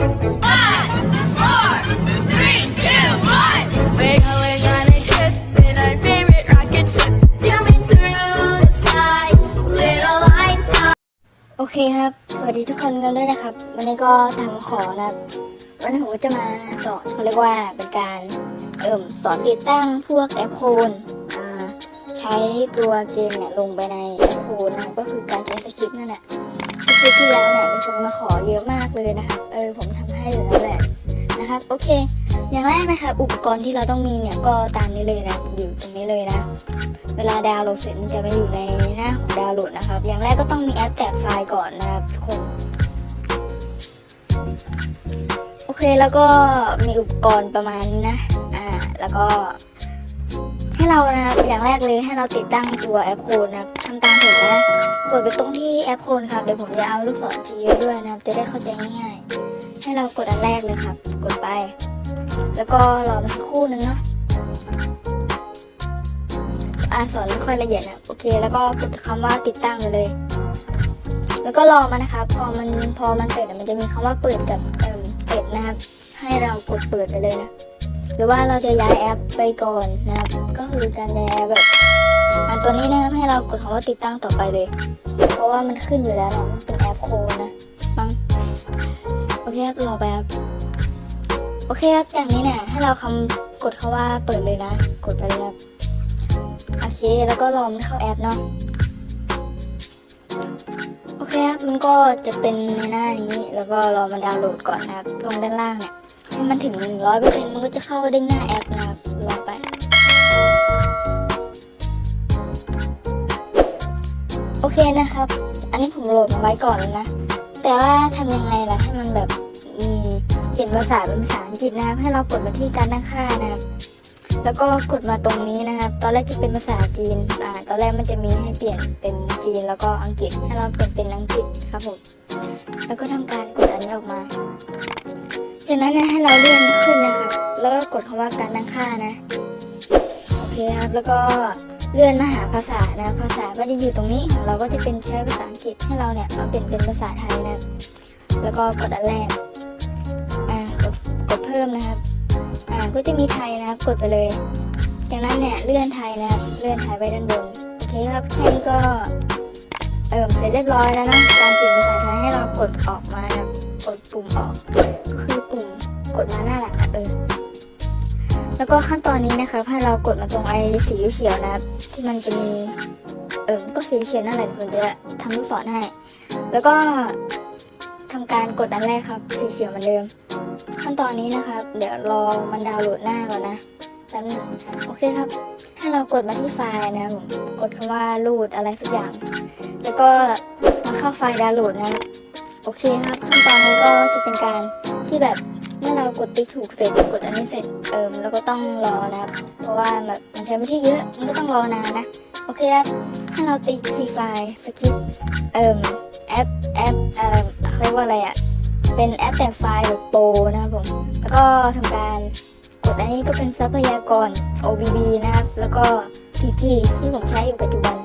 โอเคครับ สวัสดีทุกคนกันด้วยนะครับ วันนี้ก็ทำของนะครับ วันนี้ผมก็จะมาสอนเขาเรียกว่าเป็นการเอิ่มสอนติดตั้งพวกแอปโคนใช้ตัวเกมเนี่ยลงไปในแอปโคนนะครับก็คือการใช้สคริปต์นั่นแหละ ก็คือที่แล้วเนี่ยมีคนมาขอเยอะมากเลยนะครับ เออผมทำให้อยู่แล้วแหละนะครับ โอเค อย่างแรกนะครับอุปกรณ์ที่เราต้องมีเนี่ยก็ตามนี้เลยนะ อยู่ตรงนี้เลยนะ เวลาดาวน์โหลดเสร็จมันจะมาอยู่ในหน้าของดาวน์โหลดนะครับ อย่างแรกก็ต้องมีแอปแจกไฟล์ก่อนนะครับทุกคน โอเคแล้วก็มีอุปกรณ์ประมาณนี้นะ อ่า แล้วก็ เรานะครับอย่างแรกเลยให้เราติดตั้งตัวแอปโคนนะครับทำตามผมนะ กดไปตรงที่แอปโคนครับเดี๋ยวผมจะเอาลูกศรชี้ไว้ด้วยนะครับจะได้เข้าใจง่ายๆ ให้เรากดอันแรกเลยครับ กดไป แล้วก็รอมาสักครู่นึงเนาะอ่าสอนไม่ค่อยละเอียดนะโอเค แล้วก็กดคำว่าติดตั้งไปเลย แล้วก็รอมันนะครับ พอมันพอมันเสร็จมันจะมีคำว่าเปิดกับเอ่มเสร็จนะครับ ให้เรากดเปิดไปเลยนะ รือว่าเราจะย้ายแอปไปก่อนนะครับ ก็คือการย้ายแอปแบบอันตัวนี้นะครับให้เรากดคำว่าติดตั้งต่อไปเลย เพราะว่ามันขึ้นอยู่แล้วเนาะเป็นแอปโคนนะมั้งโอเคครับรอไปครับโอเคครับจากนี้เนี่ยให้เราคำกดคำว่าเปิดเลยนะ กดไปเลยครับโอเคแล้วก็รอมันเข้าแอปเนาะโอเคครับมันก็จะเป็นในหน้านี้แล้วก็รอมันดาวน์โหลดก่อนนะครับตรงด้านล่างเนี่ย มันถึง 100%มันก็จะเข้าเด้งหน้าแอปนะครับรอไปโอเคนะครับ อันนี้ผมโหลดมาไว้ก่อนแล้วนะ แต่ว่าทำยังไงล่ะให้มันแบบเปลี่ยนภาษาเป็นภาษาอังกฤษนะครับ ให้เรากดมาที่การตั้งค่านะครับแล้วก็กดมาตรงนี้นะครับ ตอนแรกจะเป็นภาษาจีน อ่า ตอนแรกมันจะมีให้เปลี่ยนเป็นจีนแล้วก็อังกฤษ ให้เราเปลี่ยนเป็นอังกฤษครับผม แล้วก็ทำการกดอันนี้ออกมา จากนั้นนะให้เราเลื่อนขึ้นนะครับ แล้วก็กดคำว่าการตั้งค่านะ โอเคครับ แล้วก็เลื่อนมาหาภาษานะ ภาษาก็จะอยู่ตรงนี้ของเราก็จะเป็นใช้ภาษาอังกฤษให้เราเนี่ยมาเปลี่ยนเป็นภาษาไทยนะ แล้วก็กดอันแรก อ่ากดกดเพิ่มนะครับ อ่า ก็จะมีไทยนะครับ กดไปเลย จากนั้นเนี่ยเลื่อนไทยนะครับ เลื่อนไทยไว้ด้านบน โอเคครับ แค่นี้ก็ เอิ่มเสร็จเรียบร้อยแล้วนะ การเปลี่ยนภาษาไทยให้เรากดออกมานะครับ กดปุ่มออกก็คือปุ่มกดมาหน้าหลักอะเออแล้วก็ขั้นตอนนี้นะครับให้เรากดมาตรงไอ้สีเขียวนะครับที่มันจะมีเอิ่มก็สีเขียวนั่นแหละผมจะทำลูกศรให้ แล้วก็ทำการกดอันแรกครับ สีเขียวเหมือนเดิม ขั้นตอนนี้นะครับ เดี๋ยวรอมันดาวน์โหลดหน้าก่อนนะแป๊บนึงโอเคครับ ให้เรากดมาที่ไฟล์นะผมกดคำว่ารูดอะไรสักอย่าง แล้วก็มาเข้าไฟล์ดาวน์โหลดนะ อเคครับขั้นตอนนี้ก็จะเป็นการที่แบบเมื่อเรากดติ๊กถูกเสร็จกดอันนี้เสร็จเอิมแล้วก็ต้องรอนะครับเพราะว่าแบบมันใช้ไม่ที่เยอะมันก็ต้องรอนานนะโอเคครับให้เราติ๊กฟรีไฟล์สกิปเอิมแอปแอปเอ่อเขาเรียกว่าอะไรอะเป็นแอปแต่ไฟล์แบบโปรนะครับผมแล้วก็ทำการกดอันนี้ก็เป็นทรัพยากร OBB นะครับแล้วก็ GG ที่ผมใช้อยู่ปัจจุบัน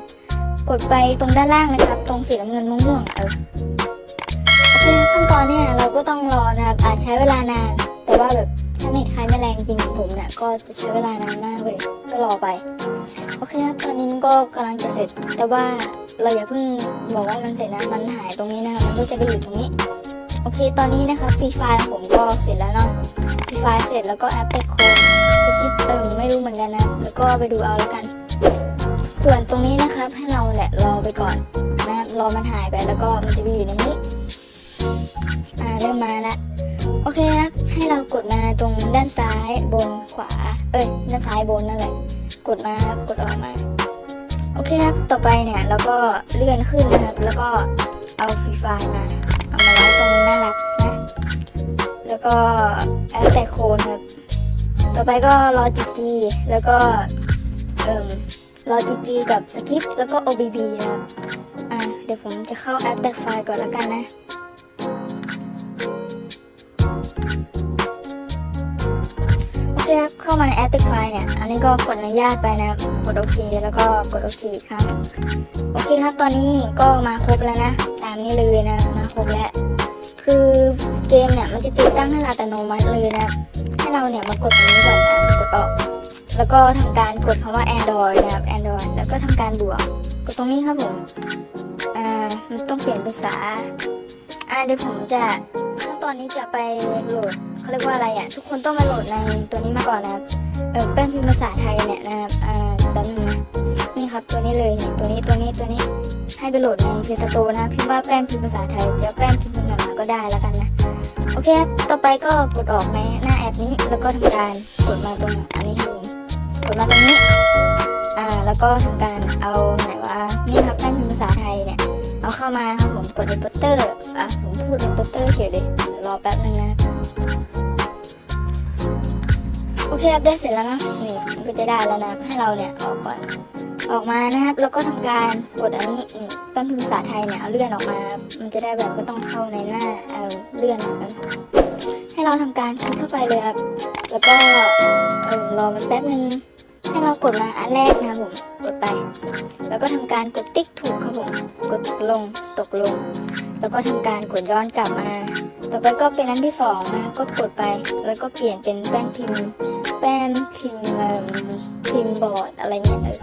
กดไปตรงด้านล่างนะครับ ตรงสีน้ำเงินม่วงๆเออ ขั้นตอนเนี่ยเราก็ต้องรอนะครับอาจใช้เวลานาน แต่ว่าแบบถ้าเน็ตใครไม่แรงจริงผมเนี่ยก็จะใช้เวลานานมากเลยก็รอไป โอเคครับตอนนี้มันก็กำลังจะเสร็จ แต่ว่าเราอย่าเพิ่งบอกว่ามันเสร็จนะมันหายตรงนี้นะครับมันก็จะไปอยู่ตรงนี้โอเค ตอนนี้นะคะฟรีไฟล์ผมก็เสร็จแล้วเนาะฟรีไฟล์เสร็จแล้วก็แอปเปิลโค้ดสกิปเอิมไม่รู้เหมือนกันนะ แล้วก็ไปดูเอาแล้วกัน ส่วนตรงนี้นะครับให้เราแหละรอไปก่อนนะครับรอมันหายไปแล้วก็มันจะไปอยู่ในนี้ อ่าเริ่มมาแล้วโอเคครับ ให้เรากดมาตรงด้านซ้ายบนขวา เอ้ย ด้านซ้ายบนนั่นแหละ กดมาครับ กดออกมา โอเคครับ ต่อไปเนี่ยเราก็เลื่อนขึ้นนะครับ แล้วก็เอาฟรีไฟล์มา เอามาไว้ตรงหน้ารักนะ แล้วก็แอปแต่โคนครับ ต่อไปก็รอ GG แล้วก็ เอ่มรอ GG กับสคริปแล้วก็ OBB นะครับ อ่าเดี๋ยวผมจะเข้าแอปแต่ไฟล์ก่อนแล้วกันนะ เข้ามาในแอปแต่ไฟเนี่ย อันนี้ก็กดอนุญาตไปนะครับ กดโอเค แล้วก็กดโอเคครั้งโอเคครับ ตอนนี้ก็มาครบแล้วนะ ตามนี้เลยนะ มาครบแล้ว คือเกมเนี่ยมันจะติดตั้งให้เราอัตโนมัติเลยนะ ให้เราเนี่ยมากดตรงนี้ก่อนนะกดออก แล้วก็ทำการกดคำว่า Android นะครับ Android แล้วก็ทำการบวก กดตรงนี้ครับผม อ่า มันต้องเปลี่ยนภาษา อ่าเดี๋ยวผมจะ ตอนนี้จะไปโหลดเขาเรียกว่าอะไรอะ ทุกคนต้องมาโหลดในตัวนี้มาก่อนนะครับเออแป้นพิมพ์ภาษาไทยเนี่ยนะครับอ่าแป๊บนึงนะนี่ครับตัวนี้เลยเนี่ยตัวนี้ตัวนี้ตัวนี้ให้ไปโหลดใน Play Store นะพิมพ์ว่าแป้นพิมพ์ภาษาไทยจะแป้นพิมพ์ตรงไหนมาก็ได้แล้วกันนะโอเคครับต่อไปก็กดออกในหน้าแอปนี้แล้วก็ทำการกดมาตรงอันนี้ครับกดมาตรงนี้อ่าแล้วก็ทำการเอาไหนวะนี่ครับแป้นพิมพ์ภาษาไทยเนี่ยเอาเข้ามาครับผมกดในโปสเตอร์อะผมพูดในโปสเตอร์เฉยเลย รอแป๊บนึงนะ โอเคครับได้เสร็จแล้วนะนี่มันก็จะได้แล้วนะ ให้เราเนี่ยออกก่อน ออกมานะครับแล้วก็ทำการกดอันนี้นี่แป้นพิมพ์ภาษาไทยเนี่ยเอาเลื่อนออกมา มันจะได้แบบไม่ต้องเข้าในหน้าเอาเลื่อนออกมาให้เราทำการคลิกเข้าไปเลยครับแล้วก็เออรอมันแป๊บนึงให้เรากดมาอันแรกนะครับผมกดไป แล้วก็ทำการกดติ๊กถูกครับผมกดตกลงตกลง แล้วก็ทำการกดย้อนกลับมา ต่อไปก็เป็นอันที่สองนะก็กดไป แล้วก็เปลี่ยนเป็นแป้นพิมพ์ แป้นพิมพ์เอิ่มพิมพ์บอร์ดอะไรเงี้ยเออ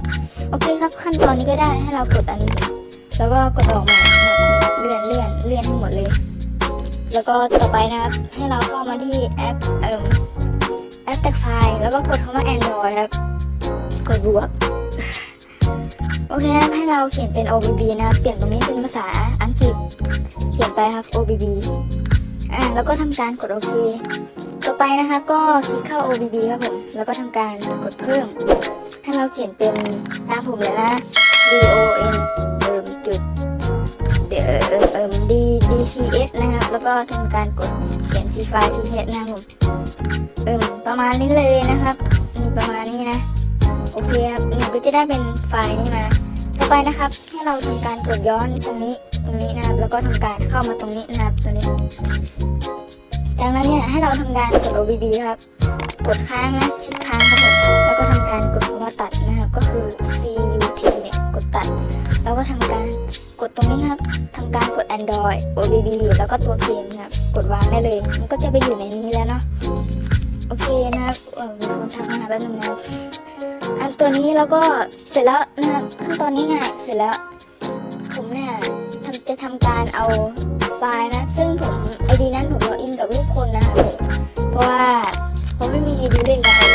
โอเคครับขั้นตอนนี้ก็ได้ให้เรากดอันนี้ แล้วก็กดออกมาเลื่อนเลื่อนเลื่อนให้หมดเลย แล้วก็ต่อไปนะครับให้เราเข้ามาที่แอปเอิ่มแอปแท็กไฟล์แล้วก็กดคำว่า Android ครับกดบวก โอเคครับให้เราเขียนเป็น OBB นะครับเปลี่ยนตรงนี้เป็นภาษาอังกฤษ เขียนไปครับ OBB อ่าแล้วก็ทำการกดโอเค ต่อไปนะครับก็คลิกเข้า OBB ครับผม แล้วก็ทำการกดเพิ่ม ให้เราเขียนเป็นตามผมเลยนะ D O N เอิมจุดเดิมเอิม D D T S นะครับ แล้วก็ทำการกดเขียน C ไฟล์ T H นะครับผมเอิมประมาณนี้เลยนะครับนี่ประมาณนี้นะ โอเคครับหนึ่งก็จะได้เป็นไฟล์นี้มา ไปนะครับ ให้เราทำการกดย้อนตรงนี้ตรงนี้นะครับ แล้วก็ทำการเข้ามาตรงนี้นะครับตัวนี้ จากนั้นเนี่ยให้เราทำการกด OBB ครับ กดค้างนะคลิกค้างครับผมแล้วก็ทำการกดคำว่าตัดนะครับ ก็คือ CUT เนี่ยกดตัด แล้วก็ทำการกดตรงนี้ครับทำการกด Android OBB แล้วก็ตัวเกมนะครับ กดวางได้เลย มันก็จะไปอยู่ในนี้แล้วเนาะ โอเคนะครับเออมีคนทักมาแป๊บนึงนะครับ อันตัวนี้เราก็เสร็จแล้วนะครับขั้นตอนนี้ง่ายเสร็จแล้ว ผมเนี่ยทำจะทำการเอาไฟล์นะ ซึ่งผมไอดีนั้นผมล็อกอินกับรูปคนนะครับเพราะว่าผมไม่มีไอดีเล่นนะครับ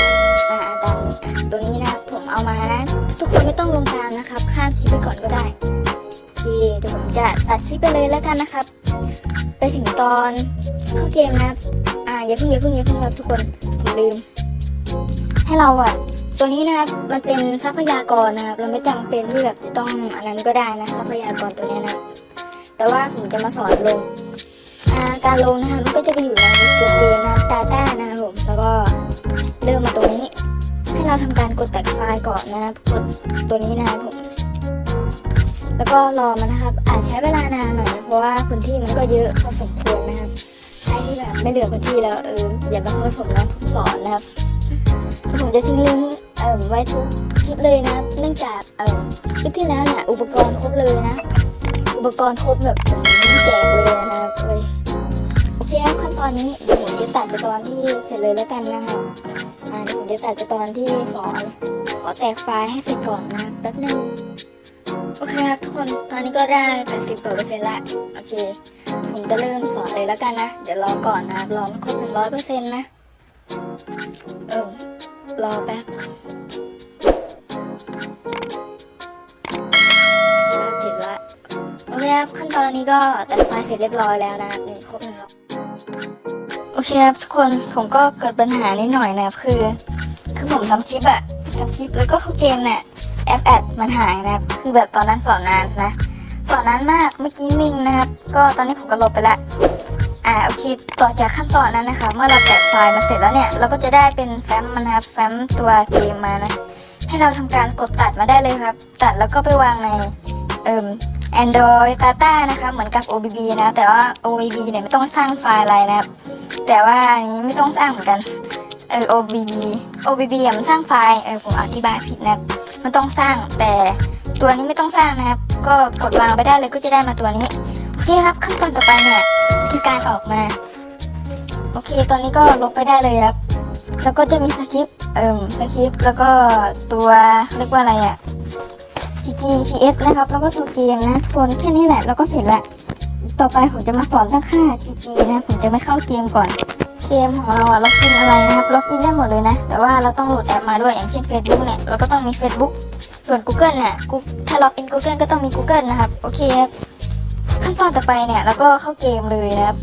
อ่าตามนี้อะตัวนี้นะผมเอามานะ ทุกคนไม่ต้องลงตามนะครับ ข้ามคลิปไปก่อนก็ได้โอเคเดี๋ยวผมจะตัดคลิปไปเลยแล้วกันนะครับ ไปถึงตอนเข้าเกมนะครับอ่าอย่าเพิ่งอย่าเพิ่งอย่าเพิ่งครับทุกคนผมลืมให้เราอะ ตัวนี้นะครับมันเป็นทรัพยากรนะครับ เราไม่จำเป็นที่แบบจะต้องอันนั้นก็ได้นะทรัพยากรตัวนี้นะแต่ว่าผมจะมาสอนลงาการลงนะครับมันก็จะไปอยู่ในตัวเกมนะครับ Data นะครับผมแล้วก็เริ่มมาตรงนี้ ให้เราทำการกดแตกไฟล์ก่อนนะครับกดตัวนี้นะครับผมแล้วก็รอมันนะครับ อาจใช้เวลานานหน่อยเพราะว่าพื้นที่มันก็เยอะพอสมควรนะครับใครที่แบบไม่เหลือพื้นที่แล้วเอออย่ามาโทษผมนะผมสอนนะครับผมจะทิ้งลิงก์ ไว้ทุกคลิปเลยนะ เนื่องจากเอ่อคลิปที่แล้วเนี่ยอุปกรณ์ครบเลยนะ อุปกรณ์ครบแบบแจกเลยนะครับเลยโอเคครับขั้นตอนนี้เดี๋ยวผมจะตัดไปตอนที่เสร็จเลยแล้วกันนะครับอ่าเดี๋ยวผมจะตัดไปตอนที่สอนขอแตกไฟล์ให้เสร็จก่อนนะแป๊บนึงโอเคครับทุกคนตอนนี้ก็ได้80กว่าเปอร์เซ็นต์ละโอเค ผมจะเริ่มสอนเลยแล้วกันนะ เดี๋ยวรอก่อนนะครบรอมันครบ100เปอร์เซ็นต์นะเออรอแป๊บ ครับขั้นตอนนี้ก็ตัดไฟเสร็จเรียบร้อยแล้วนะครับนี่ครบแล้วโอเคครับทุกคนผมก็เกิดปัญหานิดหน่อยนะครับคือ คือผมทำคลิปอะทำคลิปแล้วก็เข้าเกมเนี่ยแอปแอดมันหายนะครับคือแบบตอนนั้นสอนนานนะสอนนานมากเมื่อกี้นิ่งนะครับ ก็ตอนนี้ผมก็ลบไปละอ่าโอเคต่อจากขั้นตอนนั้นนะคะเมื่อเราแตะไฟล์มาเสร็จแล้วเนี่ยเราก็จะได้เป็นแฟ้มมันนะครับแฟ้มตัวเกมมานะให้เราทำการกดตัดมาได้เลยครับ ตัดแล้วก็ไปวางในเอ่ม Android Data นะคะเหมือนกับ OBB นะ แต่ว่า OBB เนี่ยไม่ต้องสร้างไฟล์อะไรนะครับแต่ว่าอันนี้ไม่ต้องสร้างเหมือนกันเออ OBB OBB อะมันสร้างไฟล์เออผมอธิบายผิดนะครับมันต้องสร้างแต่ตัวนี้ไม่ต้องสร้างนะครับ ก็กดวางไปได้เลยก็จะได้มาตัวนี้โอเคครับขั้นตอนต่อไปเนี่ยคือการออกมาโอเค ตอนนี้ก็ลบไปได้เลยครับ แล้วก็จะมีสคริปต์เอิ่มสคริปต์แล้วก็ตัวเรียกว่าอะไรอะ GGPS นะครับ แล้วก็ตัวเกมนะทุกคนแค่นี้แหละแล้วก็เสร็จละต่อไปผมจะมาสอนตั้งค่า GG นะผมจะไม่เข้าเกมก่อน เกมของเราอะล็อกอินอะไรนะครับล็อกอินได้หมดเลยนะ แต่ว่าเราต้องโหลดแอปมาด้วยอย่างเช่น Facebook เนี่ยเราก็ต้องมี Facebook ส่วน Google เนี่ยถ้าล็อกอิน Google ก็ต้องมี Google นะครับโอเคครับขั้นตอนต่อไปเนี่ยแล้วก็เข้าเกมเลยนะครับ